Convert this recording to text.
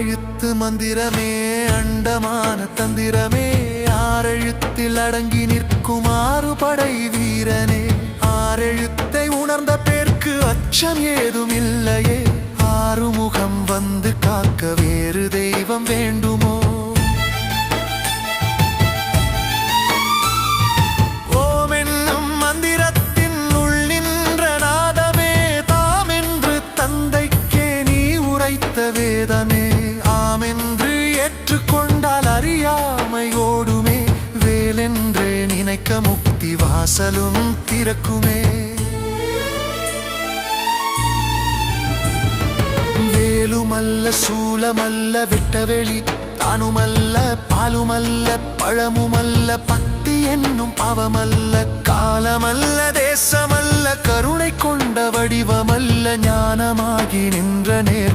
ஆறெழுத்து மந்திரமே அண்டமான தந்திரமே ஆறெழுத்தில் அடங்கி நிற்கும் ஆறு படை வீரனே. ஆறெழுத்தை உணர்ந்த பேர்க்கு அச்சம் ஏதும் இல்லையே ஆறுமுகம் வந்து காக்க வேறு தெய்வம் வேண்டுமோ? வேதமே. நினைக்க முக்தி வாசலும் திறக்குமே வேலுமல்ல சூலமல்ல விட்டவெளி தானுமல்ல பாலுமல்ல பழமுமல்ல பக்தி என்னும் பாவமல்ல காலமல்ல தேசமல்ல கருணை கொண்ட வடிவமல்ல ஞானமாகி நின்ற நேர்மை